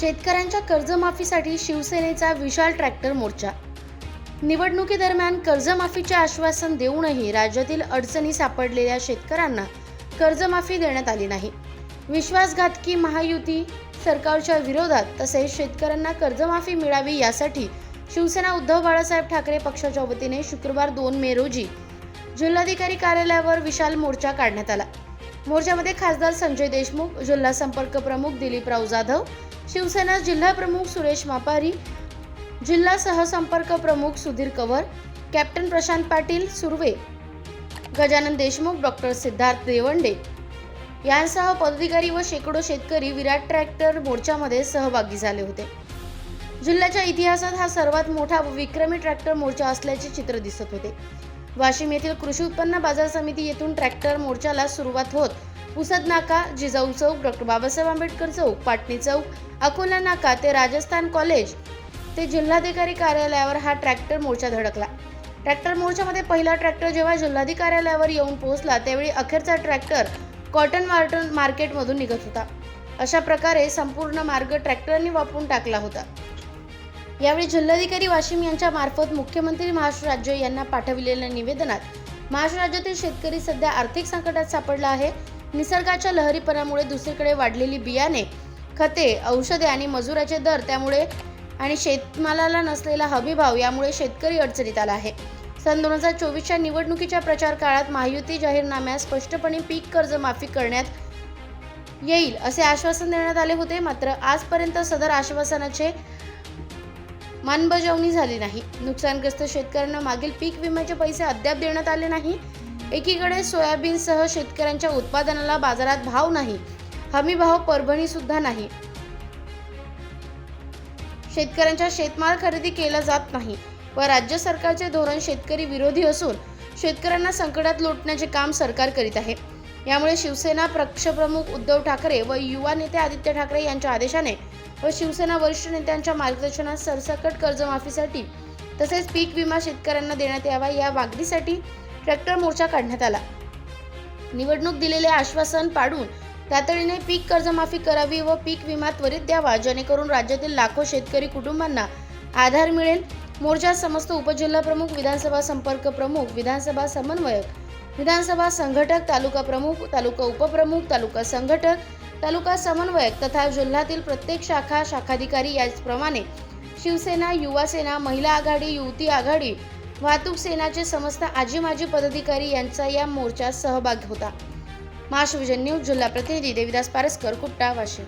शेतकऱ्यांच्या कर्जमाफीसाठी शिवसेनेचा विशाल ट्रॅक्टर मोर्चा. निवडणुकीदरम्यान कर्जमाफीचे आश्वासन देऊनही राज्यातील अडचणी सापडलेल्या शेतकऱ्यांना कर्जमाफी देण्यात आली नाही. विश्वासघातकी महायुती सरकारच्या विरोधात तसेच शेतकऱ्यांना कर्जमाफी मिळावी यासाठी शिवसेना उद्धव बाळासाहेब ठाकरे पक्षाच्या वतीने शुक्रवार दोन मे रोजी जिल्हाधिकारी कार्यालयावर विशाल मोर्चा काढण्यात आला. मोर्चामध्ये खासदार संजय देशमुख जिल्हा संपर्क प्रमुख दिलीपराव जाधव शिवसेना जिल्हा प्रमुख सुरेश मापारी जिल्हा सहसंपर्क प्रमुख सुधीर कवर कॅप्टन प्रशांत पाटील सुर्वे गजानन देशमुख डॉक्टर सिद्धार्थ देवंडे यांसह पदाधिकारी व शेकडो शेतकरी विराट ट्रॅक्टर मोर्चामध्ये सहभागी झाले होते. जिल्ह्याच्या इतिहासात हा सर्वात मोठा विक्रमी ट्रॅक्टर मोर्चा असल्याचे चित्र दिसत होते. वाशिम येथील कृषी उत्पन्न बाजार समिती येथून ट्रॅक्टर मोर्चाला सुरुवात होत पुसद नाका जिजाऊ चौक डॉक्टर बाबासाहेब आंबेडकर चौक पाटणी चौक अकोला नाका ते राजस्थान कॉलेज. ते जिल्हाधिकारी कार्यालयावर हा ट्रॅक्टर मोर्चा धडकला. ट्रॅक्टर मोर्चामध्ये पहिला ट्रॅक्टर जेव्हा जिल्हाधिकारी कार्यालयावर येऊन पोहोचला त्यावेळी अखेरचा ट्रॅक्टर कॉटन मार्टन मार्केटमधून निघत होता. अशा प्रकारे संपूर्ण मार्ग ट्रॅक्टरने वापरून टाकला होता. यावेळी जिल्हाधिकारी वाशिम यांच्या मार्फत मुख्यमंत्री महाराष्ट्र राज्य यांना पाठविलेल्या निवेदनात महाराष्ट्र राज्यातील शेतकरी सध्या आर्थिक संकटात सापडला आहे. निसर्गाच्या लहरीपणामुळे दुसरीकडे वाढलेली बियाणे खते औषधे आणि मजुराचे दर त्यामुळे आणि शेतमालाला नसलेला हमीभाव यामुळे शेतकरी अडचणीत आला आहे. सन दोन हजार चोवीसच्या निवडणुकीच्या प्रचार काळात महायुती जाहीरनाम्यात स्पष्टपणे पीक कर्ज माफी करण्यात येईल असे आश्वासन देण्यात आले होते मात्र आजपर्यंत सदर आश्वासनाचे अंमलबजावणी झाली नाही. नुकसानग्रस्त शेतकऱ्यांना मागील पीक विम्याचे पैसे अद्याप देण्यात आले नाही. एकीकडे सोयाबीनसह शेतकऱ्यांच्या उत्पादनाला बाजारात भाव नाही हमी भाव परभणी सुद्धा नाही. शेतकऱ्यांच्या शेतमाल खरेदी केला जात नाही व राज्य सरकारचे धोरण शेतकरी विरोधी असून शेतकऱ्यांना संकटात लोटण्याचे काम सरकार करीत आहे. यामुळे शिवसेना पक्षप्रमुख उद्धव ठाकरे व युवा नेते आदित्य ठाकरे यांच्या आदेशाने व शिवसेना वरिष्ठ नेत्यांच्या मार्गदर्शनात सरसकट कर्जमाफीसाठी तसेच पीक विमा शेतकऱ्यांना देण्यात यावा या मागणीसाठी ट्रॅक्टर मोर्चा काढण्यात आला. निवडणूक दिलेले आश्वासन पाडून तातडीने पीक कर्जमाफी करावी व पीक विमा त्वरित द्यावा जेणेकरून राज्यातील लाखो शेतकरी कुटुंबांना आधार मिळेल. मोर्चात समस्त उपजिल्हा प्रमुख विधानसभा संपर्क प्रमुख विधानसभा समन्वयक विधानसभा संघटक तालुका प्रमुख तालुका उपप्रमुख तालुका संघटक तालुका समन्वयक तथा जिल्ह्यातील प्रत्येक शाखा शाखाधिकारी याचप्रमाणे शिवसेना युवा सेना महिला आघाडी युवती आघाडी वाहतूक सेनाचे समस्त आजी माजी पदाधिकारी यांचा या मोर्चात सहभाग होता. महाशिवजन न्यूज जिल्हा प्रतिनिधी देविदास पारसकर कुट्टा वाशिम.